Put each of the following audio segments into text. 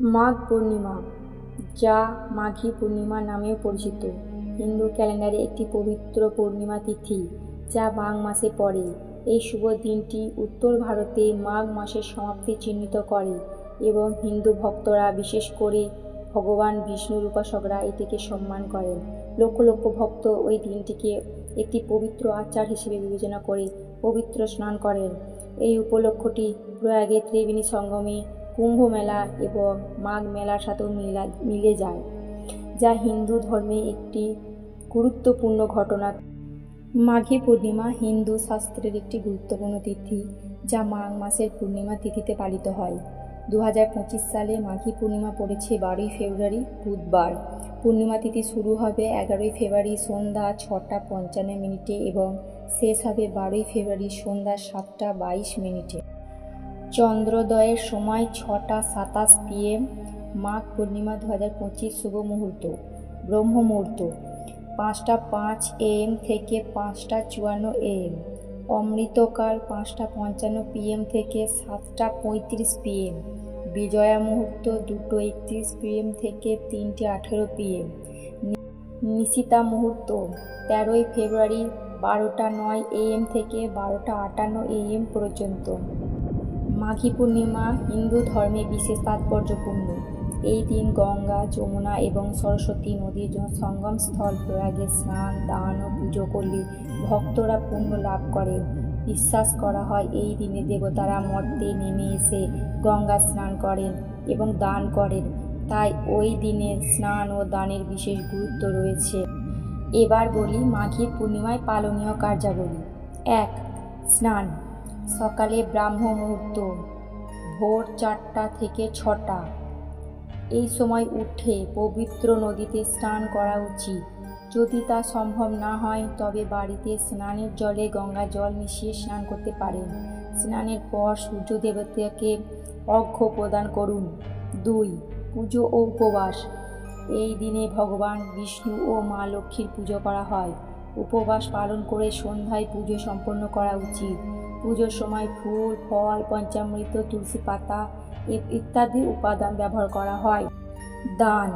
মাঘ পূর্ণিমা, যা মাঘী পূর্ণিমা নামেও পরিচিত। হিন্দু ক্যালেন্ডারে একটি পবিত্র পূর্ণিমা তিথি, যা মাঘ মাসে পড়ে। এই শুভ দিনটি উত্তর ভারতে মাঘ মাসের সমাপ্তি চিহ্নিত করে এবং হিন্দু ভক্তরা, বিশেষ করে ভগবান বিষ্ণুর উপাসকরা এটিকে সম্মান করেন। লক্ষ লক্ষ ভক্ত ওই দিনটিকে একটি পবিত্র আচার হিসেবে বিবেচনা করে পবিত্র স্নান করেন। এই উপলক্ষটি প্রয়াগে ত্রিবেণী সঙ্গমে কুম্ভ মেলা এবং মাঘ মেলার সাথেও মিলা, মিলে যায়, যা হিন্দু ধর্মে একটি গুরুত্বপূর্ণ ঘটনা। মাঘী পূর্ণিমা হিন্দু শাস্ত্রের একটি গুরুত্বপূর্ণ তিথি, যা মাঘ মাসের পূর্ণিমা তিথিতে পালিত হয়। দু হাজার পঁচিশ সালে মাঘী পূর্ণিমা পড়েছে বারোই ফেব্রুয়ারি, বুধবার। পূর্ণিমা তিথি শুরু হবে এগারোই ফেব্রুয়ারি সন্ধ্যা ছটা পঞ্চান্ন মিনিটে এবং শেষ হবে বারোই ফেব্রুয়ারি সন্ধ্যা সাতটা বাইশ মিনিটে। চন্দ্রোদয়ের সময় ছটা সাতাশ পিএম মাঘ পূর্ণিমা দু হাজার পঁচিশ শুভ মুহূর্ত, ব্রহ্ম মুহূর্ত। পাঁচটা পাঁচ এম থেকে পাঁচটা চুয়ান্ন এম অমৃতকাল পাঁচটা পঞ্চান্ন পিএম থেকে সাতটা পঁয়ত্রিশ পিএম বিজয়া মুহূর্ত দুটো একত্রিশ পিএম থেকে তিনটে আঠেরো পিএম নিশিতা মুহূর্ত তেরোই ফেব্রুয়ারি বারোটা নয় এএম থেকে বারোটা আটান্ন এএম পর্যন্ত। মাঘী পূর্ণিমা, হিন্দু ধর্মে বিশেষ তাৎপর্যপূর্ণ। এই দিন গঙ্গা, যমুনা এবং সরস্বতী নদীর সঙ্গম স্থল প্রয়াগে স্নান, দান ও পুজো করলে ভক্তরা পুণ্য লাভ করেন বিশ্বাস করা হয়, এই দিনে দেবতারা মর্তে নেমে এসে গঙ্গা স্নান করেন এবং দান করেন। তাই ওই দিনে স্নান ও দানের বিশেষ গুরুত্ব রয়েছে। এবার বলি মাঘী পূর্ণিমায় পালনীয় কার্যাবলী। এক, স্নান। সকালে ব্রাহ্ম মুহূর্ত, ভোর চারটা থেকে ছটা। এই সময় উঠে পবিত্র নদীতে স্নান করা উচিত। যদি তা সম্ভব না হয়, তবে বাড়িতে স্নানের জলে গঙ্গা জল মিশিয়ে স্নান করতে পারেন। স্নানের পর সূর্য দেবতাকে প্রদান করুন। দুই, পুজো ও উপবাস। এই দিনে ভগবান বিষ্ণু ও মা লক্ষ্মীর পুজো করা হয়। উপবাস পালন করে সন্ধ্যায় পুজো সম্পন্ন করা উচিত। পুজোর সময় ফুল, ফল, পঞ্চামৃত, তুলসী পাতা ইত্যাদি উপাদান ব্যবহার করা হয়। দান,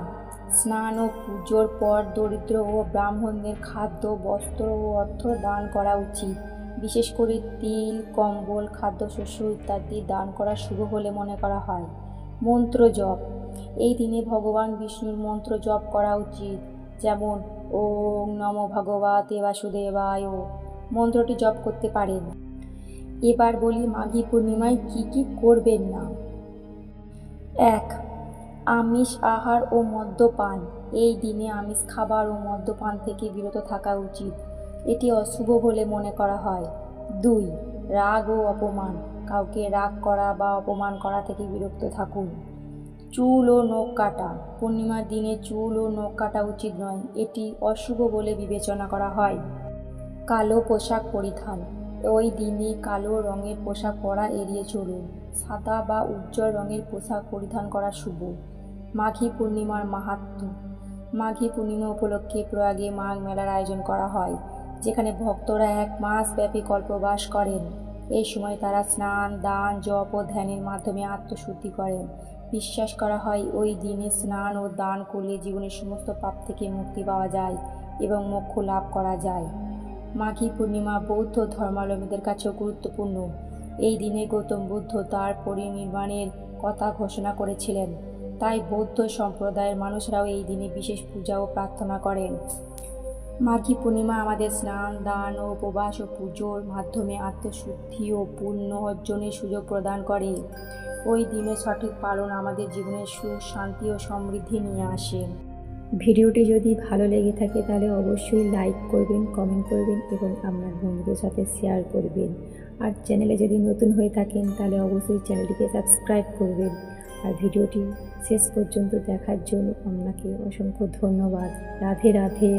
স্নান ও পুজোর পর দরিদ্র ও ব্রাহ্মণদের খাদ্য, বস্ত্র ও অর্থ দান করা উচিত। বিশেষ করে তিল, কম্বল, খাদ্যশস্য ইত্যাদি দান করা শুভ বলে মনে করা হয়। মন্ত্র জপ, এই দিনে ভগবান বিষ্ণুর মন্ত্র জপ করা উচিত। যেমন, ওম নম ভগবতে বাসুদেবায় মন্ত্রটি জপ করতে পারেন। এবার বলি মাঘী পূর্ণিমায় কি কি করবেন না। এক, আমিষ আহার ও মদ্যপান। এই দিনে আমিষ খাবার ও মদ্যপান থেকে বিরত থাকা উচিত। এটি অশুভ বলে মনে করা হয়। দুই, রাগ ও অপমান। কাউকে রাগ করা বা অপমান করা থেকে বিরক্ত থাকুন। চুল ও নখ কাটা। পূর্ণিমার দিনে চুল ও নখ কাটা উচিত নয়। এটি অশুভ বলে বিবেচনা করা হয়। কালো পোশাক পরিধান। ওই দিনে কালো রঙের পোশাক পরা এড়িয়ে চলুন। সাদা বা উজ্জ্বল রঙের পোশাক পরিধান করা শুভ। মাঘী পূর্ণিমার মাহাত্ম্য মাঘী পূর্ণিমা উপলক্ষে প্রয়াগে মাঘ মেলার আয়োজন করা হয়, যেখানে ভক্তরা এক মাস ব্যাপী কল্পবাস করেন। এই সময় তারা স্নান, দান, জপ ও ধ্যানের মাধ্যমে আত্মশুদ্ধি করেন। বিশ্বাস করা হয়, ওই দিনে স্নান ও দান করলে জীবনের সমস্ত পাপ থেকে মুক্তি পাওয়া যায় এবং মোক্ষ লাভ করা যায়। মাঘী পূর্ণিমা বৌদ্ধ ধর্মাবলম্বীদের কাছেও গুরুত্বপূর্ণ। এই দিনে গৌতম বুদ্ধ তার পরিনির্বাণের কথা ঘোষণা করেছিলেন। তাই বৌদ্ধ সম্প্রদায়ের মানুষরাও এই দিনে বিশেষ পূজা ও প্রার্থনা করেন। মাঘী পূর্ণিমা আমাদের স্নান, দান ও উপবাস ও পুজোর মাধ্যমে আত্মশুদ্ধি ও পুণ্য অর্জনের সুযোগ প্রদান করে। ওই দিনে সঠিক পালন আমাদের জীবনে সুখ, শান্তি ও সমৃদ্ধি নিয়ে আসে। ভিডিওটি যদি ভালো লেগে থাকে তাহলে অবশ্যই লাইক করবেন, কমেন্ট করবেন এবং আপনার বন্ধুদের সাথে শেয়ার করবেন। আর চ্যানেলে যদি নতুন হয়ে থাকেন তাহলে অবশ্যই চ্যানেলটিকে সাবস্ক্রাইব করবেন। আর ভিডিওটি শেষ পর্যন্ত দেখার জন্য আপনাকে অসংখ্য ধন্যবাদ। রাধে রাধে।